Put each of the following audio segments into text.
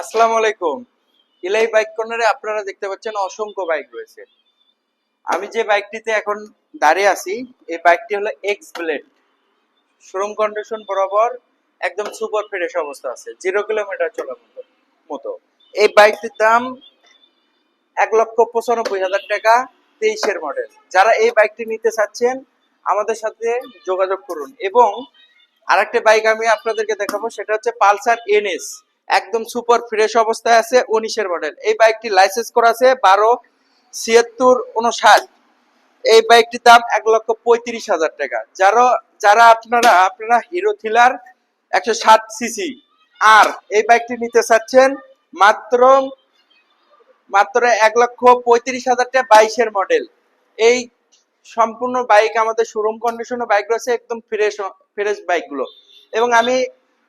আসসালামু আলাইকুম। ইলাই বাইক কর্নারে আপনারা দেখতে পাচ্ছেন অসংখ্য বাইক রয়েছে। আমি যে বাইকটিতে এখন দাঁড়িয়ে আছি, এই বাইকটি হলো এক্স ব্লেড শোরুম কন্ডিশন বরাবর একদম সুপার ফ্রেশ অবস্থা আছে জিরো কিলোমিটার চলার মতো। মতো এই বাইকটির দাম এক লক্ষ পঁচানব্বই হাজার টাকা, তেইশের মডেল যারা এই বাইকটি নিতে চাচ্ছেন, আমাদের সাথে যোগাযোগ করুন। এবং আরেকটা বাইক আমি আপনাদেরকে দেখাবো, সেটা হচ্ছে পালসার এনএস একদম সুপার ফ্রেশ অবস্থায় আছে, উনিশের মডেল। এই বাইকটি লাইসেন্স করা আছে বারো ছিয়াত্তর উনষাট এই বাইকটির দাম এক লক্ষ পঁয়ত্রিশ হাজার টাকা। যারা যারা আপনারা আপনারা হিরো থ্রিলার একশো ষাট সিসি আর এই বাইকটি নিতে চাচ্ছেন মাত্র মাত্র এক লক্ষ পঁয়ত্রিশ হাজার টাকা বাইশের মডেল। এই সম্পূর্ণ বাইক আমাদের শোরুম কন্ডিশনে বাইক রয়েছে, একদম ফ্রেশ ফ্রেশ বাইকগুলো। এবং আমি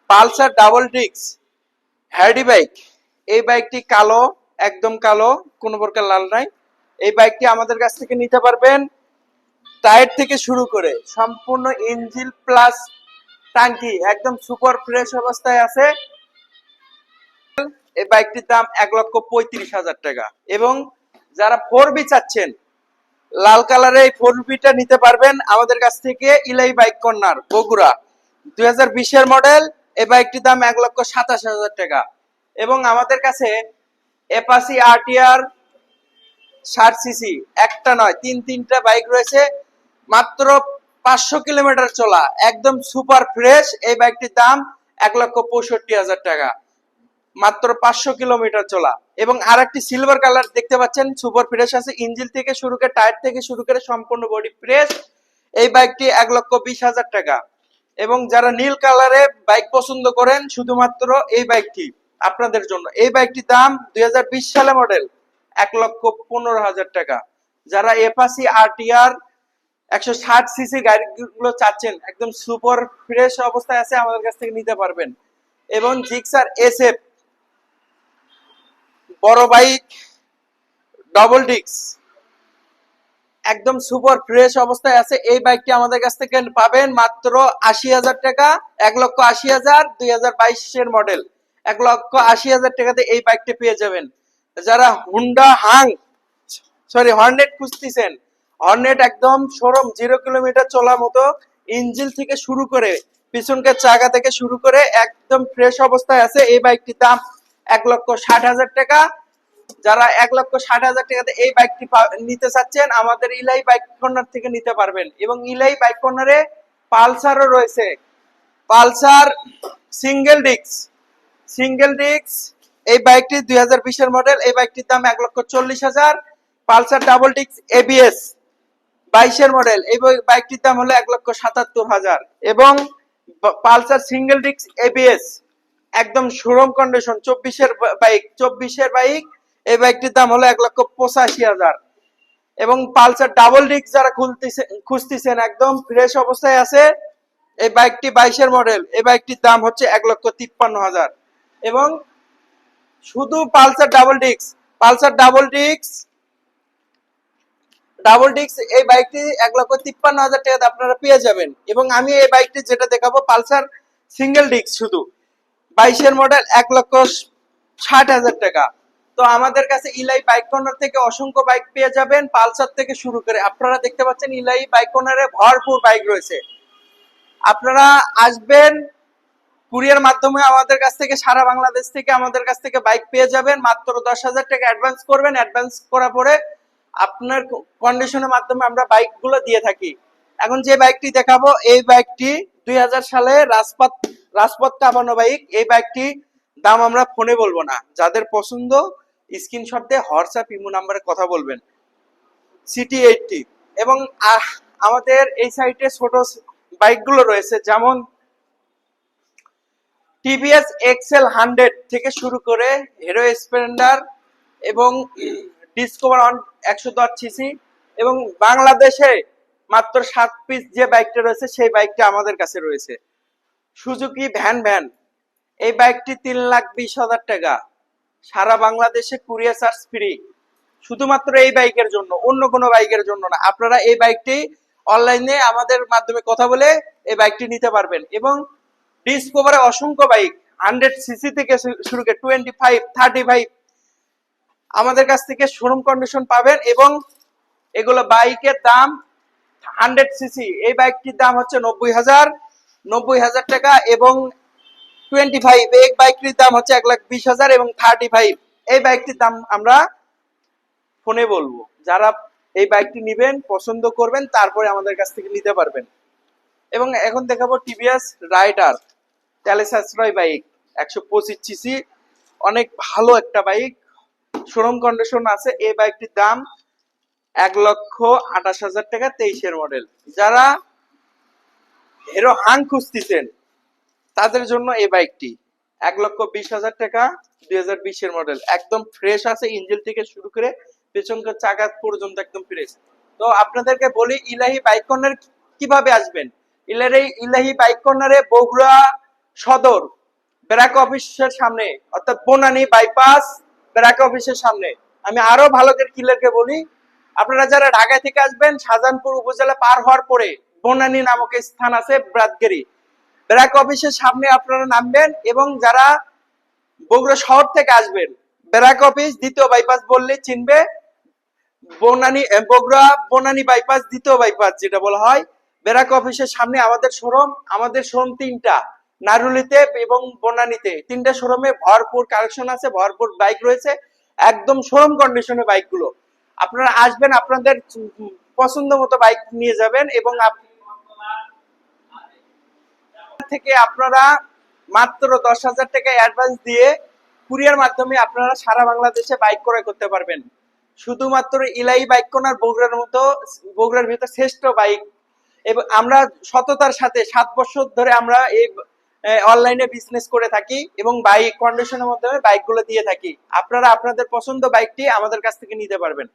পালসার ডাবল ডিক্স হ্যাডি বাইক। এই বাইকটি কালো, একদম কালো, কোনো প্রকার লাল নাই। এই বাইকটি আমাদের কাছ থেকে নিতে পারবেন টায়ার থেকে শুরু করে সম্পূর্ণ ইঞ্জিন প্লাস টাঙ্কি একদম সুপার ফ্রেশ অবস্থায় আছে। এই বাইকটির দাম এক লক্ষ পঁয়ত্রিশ হাজার টাকা এবং যারা ফোর বি চাচ্ছেন, লাল কালারের এই ফোর বিটা নিতে পারবেন আমাদের কাছ থেকে ইলাই বাইক কর্নার, বগুড়া। দুই হাজার বিশের মডেল এই বাইকটির দাম এক লক্ষ সাতাশ হাজার টাকা। এবং আমাদের কাছে এপাসি আরটিআর ষাট সিসি একটা নয়, তিন তিনটা বাইক রয়েছে, মাত্র পাঁচশো কিলোমিটার চলা, একদম সুপার ফ্রেশ এই বাইকটির দাম এক লক্ষ পঁয়ষট্টি হাজার টাকা, মাত্র পাঁচশো কিলোমিটার চলা। এবং আর একটি সিলভার কালার দেখতে পাচ্ছেন সুপার ফ্রেশ আছে ইঞ্জিন থেকে শুরু করে টায়ার থেকে শুরু করে সম্পূর্ণ বডি ফ্রেশ এই বাইকটি এক লক্ষ বিশ হাজার টাকা। এবং যারা নীল কালারে বাইক পছন্দ করেন, শুধুমাত্র এই বাইকটি আপনাদের জন্য। এই বাইকটির দাম দুই সালে মডেল, এক লক্ষ পনেরো হাজার টাকা। যারা এপাসি আরটিআর, একশো ষাট সিসি গাড়িগুলো চাচ্ছেন, একদম সুপার ফ্রেশ অবস্থায় আছে, আমাদের কাছ থেকে নিতে পারবেন। এবং জিক্সার এসএফ, বড় বাইক, ডবল ডিক্স। একদম সুপার ফ্রেশ অবস্থায় আছে। এই বাইকটি আমাদের কাছ থেকে পাবেন মাত্র আশি হাজার টাকা, এক লক্ষ আশি হাজার, দুই হাজার বাইশের মডেল। এক লক্ষ আশি হাজার টাকাতে এই বাইকটি পেয়ে যাবেন। যারা হুন্ডা হাং, সরি, হর্নেট খুঁজতেছেন, হর্নেট একদম শোরুম জিরো কিলোমিটার চলার মতো ইঞ্জিল থেকে শুরু করে পিছনকার চাকা থেকে শুরু করে একদম ফ্রেশ অবস্থায় আছে। এই বাইকটির দাম এক লক্ষ ষাট হাজার টাকা যারা এক লক্ষ ষাট হাজার টাকাতে এই বাইকটি নিতে চাচ্ছেন, আমাদের ইলাই বাইক কর্নার থেকে নিতে পারবেন। এবং ইলাই বাইক কর্নারে পালসারও রয়েছে। Pulsar single disc single disc এই বাইকটি দুই হাজার বিশের মডেল এই বাইকটির দাম এক লক্ষ চল্লিশ হাজার। পালসার ডাবল ডিস্ক এবিএস বাইশের মডেল এই বাইকটির দাম হলো এক লক্ষ সাতাত্তর হাজার। এবং পালসার সিঙ্গেল ডিস্ক এবিএস একদম শোরুম কন্ডিশন চব্বিশের বাইক চব্বিশের বাইক এই বাইকটির দাম হলো এক লক্ষ পঁচাশি হাজার। এবং পালসার ডাবল ডিস্ক যারা খুলতেছে, খুঁজতেছেন, একদম ফ্রেশ অবস্থায় আছে। এই বাইকটি বাইশের মডেল এই বাইকটির দাম হচ্ছে এক লক্ষ তিপ্পান্ন হাজার। এবং শুধু Pulsar double disc, Pulsar double disc double disc, এই বাইকটি এক লক্ষ তিপ্পান্ন হাজার টাকাতে আপনারা পেয়ে যাবেন। এবং আমি এই বাইকটি যেটা দেখাবো, পালসার সিঙ্গেল ডিস্ক শুধু। বাইশের মডেল এক লক্ষ ষাট হাজার টাকা। তো আমাদের কাছে ইলাই বাইক কর্নার থেকে অসংখ্য বাইক পেয়ে যাবেন, পালসার থেকে শুরু করে। আপনারা দেখতে পাচ্ছেন ইলাই বাইক কর্নারে ভরপুর বাইক রয়েছে। আপনারা আসবেন, কুরিয়ার মাধ্যমে আমাদের কাছ থেকে, সারা বাংলাদেশ থেকে আমাদের কাছ থেকে বাইক পেয়ে যাবেন। মাত্র দশ হাজার টাকা অ্যাডভান্স করবেন। অ্যাডভান্স করার পরে আপনার কন্ডিশনের মাধ্যমে আমরা বাইকগুলো দিয়ে থাকি। এখন যে বাইকটি দেখাবো, এই বাইকটি দুই হাজার সালে রাজপথ রাজপথ কাঁপানো বাইক। এই বাইকটি দাম আমরা ফোনে বলব না। যাদের পছন্দ স্ক্রিনশট দিয়ে হোয়াটসঅ্যাপ ইমো নাম্বারে কথা বলবেন। সিটি এইটটি এবং আমাদের এই সাইটে ছোট বাইকগুলো রয়েছে, যেমন টিভিএস এক্সেল হান্ড্রেড থেকে শুরু করে হিরো স্প্লেন্ডার এবং ডিসকভার অন একশো দশ সিসি এবং বাংলাদেশে মাত্র সাত পিস যে বাইকটা রয়েছে, সেই বাইকটা আমাদের কাছে রয়েছে। সুজুকি ভ্যান ভ্যান এই বাইকটি তিন লাখ বিশ হাজার টাকা। সারা বাংলাদেশে কুরিয়ার চার্জ ফ্রি। শুধুমাত্র এই বাইকের জন্য, অন্য কোনো বাইকের জন্য না। আপনারা এই বাইকটি অনলাইনে আমাদের মাধ্যমে কথা বলে এই বাইকটি নিতে পারবেন। এবং ডিসকভারে অসংখ্য বাইক, হান্ড্রেড সিসি থেকে শুরু করে টোয়েন্টি ফাইভ, থার্টি ফাইভ আমাদের কাছ থেকে শোরুম কন্ডিশন পাবেন এবং এগুলো বাইকের দাম হান্ড্রেড সিসি। এই বাইকটির দাম হচ্ছে নব্বই হাজার নব্বই হাজার টাকা এবং টোয়েন্টি ফাইভ এই বাইকটির দাম হচ্ছে এক লাখ বিশ হাজার এবং থার্টি ফাইভ এই বাইকটির দাম আমরা ফোনে বলব। যারা এই বাইকটি নেবেন, পছন্দ করবেন, তারপরে আমাদের কাছ থেকে নিতে পারবেন। এবং এখন দেখাবো টিভিএস রাইডার বাইক একশো পঁচিশ সিসি অনেক ভালো একটা বাইক শোরুম কন্ডিশন আছে, এই বাইকটির দাম এক লক্ষ আঠাশ হাজার টাকা, তেইশের মডেল যারা হিরো হাং খুঁজতেছেন তাদের জন্য এই বাইকটি। এক লক্ষ বিশ হাজার টাকা, দুই হাজার বিশের মডেল একদম ফ্রেশ আছে ইঞ্জিন থেকে শুরু করে পেছনকার চাকা পর্যন্ত একদম ফ্রেশ তো আপনাদেরকে বলি, ইলাহি বাইক কর্নার কীভাবে আসবেন? ইলাহি ইলাহি বাইক কর্নারে বগুড়া সদর ব্র্যাক অফিসের সামনে, অর্থাৎ বনানী বাইপাস ব্র্যাক অফিসের সামনে। আমি আরও ভালো করে ক্লিয়ারকে বলি, আপনারা যারা ঢাকা থেকে আসবেন, শাহজাহানপুর উপজেলা পার হওয়ার পরে বনানী নামক স্থান আছে ব্রাতগেরি। ব্র্যাক অফিসের সামনে আপনারা নামবেন এবং যারা বগুড়া শহর থেকে আসবেন ব্র্যাক অফিস দ্বিতীয় বাইপাস বললে চিনবে। বনানী বগুড়া বনানী বাইপাস দ্বিতীয় বাইপাস যেটা বলা হয়। ব্র্যাক অফিসের সামনে আমাদের শোরুম আমাদের শোরুম তিনটা। নারুলিতে এবং বনানীতে। তিনটা শোরুমে ভরপুর কালেকশন আছে, ভরপুর বাইক রয়েছে। একদম শোরুম কন্ডিশনে বাইকগুলো আপনারা আসবেন, আপনাদের পছন্দ মতো বাইক নিয়ে যাবেন এবং থেকে আপনারা মাত্র দশ হাজার টাকা অ্যাডভান্স দিয়ে কুরিয়ার মাধ্যমে আপনারা সারা বাংলাদেশে বাইক ক্রয় করতে পারবেন। শুধুমাত্র ইলাই বাইক কোনার বগুড়ার মতো, বগুড়ার ভিতর শ্রেষ্ঠ বাইক এবং আমরা সততার সাথে সাত বছর ধরে আমরা এই অনলাইনে বিজনেস করে থাকি এবং বাইক কন্ডিশনের মাধ্যমে বাইকগুলো দিয়ে থাকি। আপনারা আপনাদের পছন্দ বাইকটি আমাদের কাছ থেকে নিতে পারবেন।